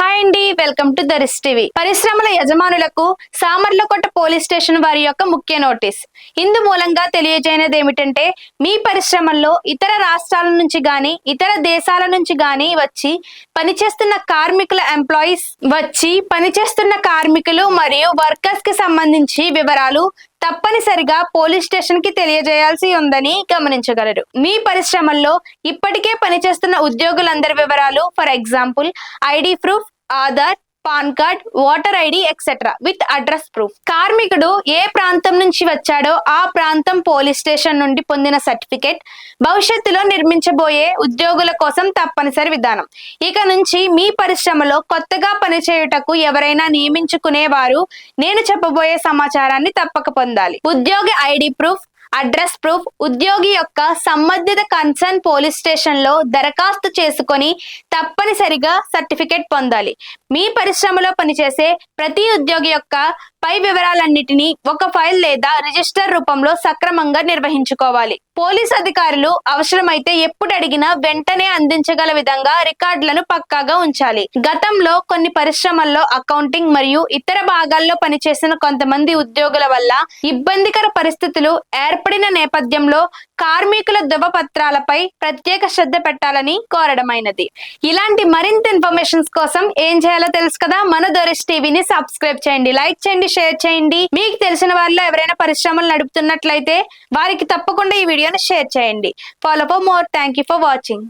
Hi అండి welcome to దరిస్ TV. పరిశ్రమల యజమానులకు సామర్లకోట పోలీస్ స్టేషన్ వారి యొక్క ముఖ్య నోటీస్. ఇందు మూలంగా తెలియజేయనది ఏమిటంటే మీ పరిశ్రమల్లో ఇతర రాష్ట్రాల నుంచి గాని ఇతర దేశాల నుంచి గాని వచ్చి పనిచేస్తున్న కార్మికుల ఎంప్లాయీస్ వచ్చి పనిచేస్తున్న కార్మికులు మరియు వర్కర్స్కి సంబంధించి వివరాలు తప్పనిసరిగా పోలీస్ స్టేషన్కి తెలియజేయాల్సి ఉందని గమనించగలరు. మీ పరిశ్రమల్లో ఇప్పటికే పనిచేస్తున్న ఉద్యోగులందరి వివరాలు for example ID proof Aadhaar PAN card voter ID etcetera with address proof కార్మికుడు ఏ ప్రాంతం నుంచి వచ్చాడో ఆ ప్రాంతం పోలీస్ స్టేషన్ నుండి పొందిన సర్టిఫికేట్. భవిష్యత్తులో నిర్మించబోయే ఉద్యోగుల కోసం తప్పనిసరి విధానం. ఇక నుంచి మీ పరిశ్రమలో కొత్తగా పనిచేయుటకు ఎవరైనా నియమించుకునే వారు నేను చెప్పబోయే సమాచారాన్ని తప్పక పొందాలి. ఉద్యోగి ఐడి ప్రూఫ్ అడ్రస్ ప్రూఫ్ ఉద్యోగి యొక్క సంబంధిత కన్సర్న్ పోలీస్ స్టేషన్లో దరఖాస్తు చేసుకొని తప్పనిసరిగా సర్టిఫికేట్ పొందాలి. మీ పరిశ్రమలో పనిచేసే ప్రతి ఉద్యోగి యొక్క పై వివరాలన్నిటినీ ఒక ఫైల్ లేదా రిజిస్టర్ రూపంలో సక్రమంగా నిర్వహించుకోవాలి. పోలీస్ అధికారులు అవసరమైతే ఎప్పుడు అడిగినా వెంటనే అందించగల విధంగా రికార్డులను పక్కాగా ఉంచాలి. గతంలో కొన్ని పరిశ్రమల్లో అకౌంటింగ్ మరియు ఇతర భాగాల్లో పనిచేసిన కొంతమంది ఉద్యోగుల వల్ల ఇబ్బందికర పరిస్థితులు ఏర్పడిన నేపథ్యంలో కార్మికుల ధృవపత్రాలపై ప్రత్యేక శ్రద్ధ పెట్టాలని కోరడమైనది. ఇలాంటి మరింత ఇన్ఫర్మేషన్స్ కోసం ఏం చేయాలి? తెలుసు కదా? మన దొరిస్ టీవీని సబ్స్క్రైబ్ చేయండి లైక్ చేయండి షేర్ చేయండి. మీకు తెలిసిన వారిలో ఎవరైనా పరిశ్రమలు నడుపుతున్నట్లయితే వారికి తప్పకుండా ఈ వీడియోని షేర్ చేయండి. Follow for more thank you for watching